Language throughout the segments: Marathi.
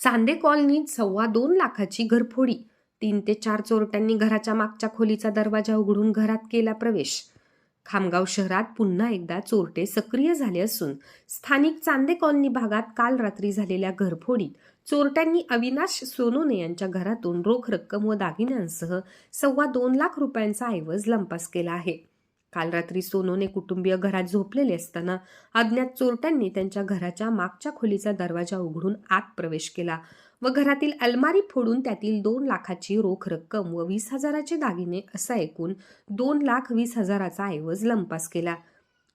चांदे कॉलनीत सव्वा दोन लाखाची घरफोडी. तीन ते चार चोरट्यांनी घराच्या मागच्या खोलीचा दरवाजा उघडून घरात केला प्रवेश. खामगाव शहरात पुन्हा एकदा चोरटे सक्रिय झाले असून स्थानिक चांदे कॉलनी भागात काल रात्री झालेल्या घरफोडीत चोरट्यांनी अविनाश सोनोने यांच्या घरातून रोख रक्कम व दागिन्यांसह सव्वा दोन लाख रुपयांचा ऐवज लंपास केला आहे. काल रात्री सोनूने कुटुंबीय घरात झोपलेले असताना अज्ञात चोरट्यांनी त्यांच्या घराच्या मागच्या खोलीचा दरवाजा उघडून आत प्रवेश केला व घरातील अलमारी फोडून त्यातील दोन लाखाची रोख रक्कम व वीस हजाराचे दागिने असा एकूण दोन लाख वीस हजाराचा ऐवज लंपास केला.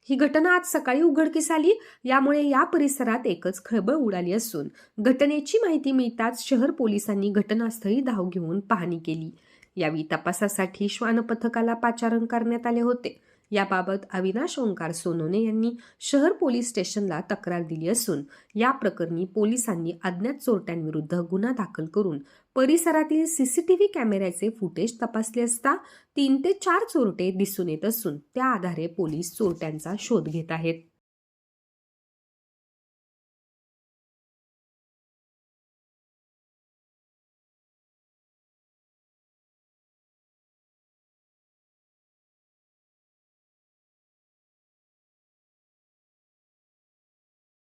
ही घटना आज सकाळी उघडकीस आली यामुळे या परिसरात एकच खळबळ उडाली असून घटनेची माहिती मिळताच शहर पोलिसांनी घटनास्थळी धाव घेऊन पाहणी केली. यावेळी तपासासाठी श्वान पथकाला पाचारण करण्यात आले होते. याबाबत अविनाश ओंकार सोनोने यांनी शहर पोलीस स्टेशनला तक्रार दिली असून या प्रकरणी पोलिसांनी अज्ञात चोरट्यांविरुद्ध गुन्हा दाखल करून परिसरातील सीसीटीव्ही कॅमेऱ्याचे फुटेज तपासले असता तीन ते चार चोरटे दिसून येत असून त्या आधारे पोलीस चोरट्यांचा शोध घेत आहेत.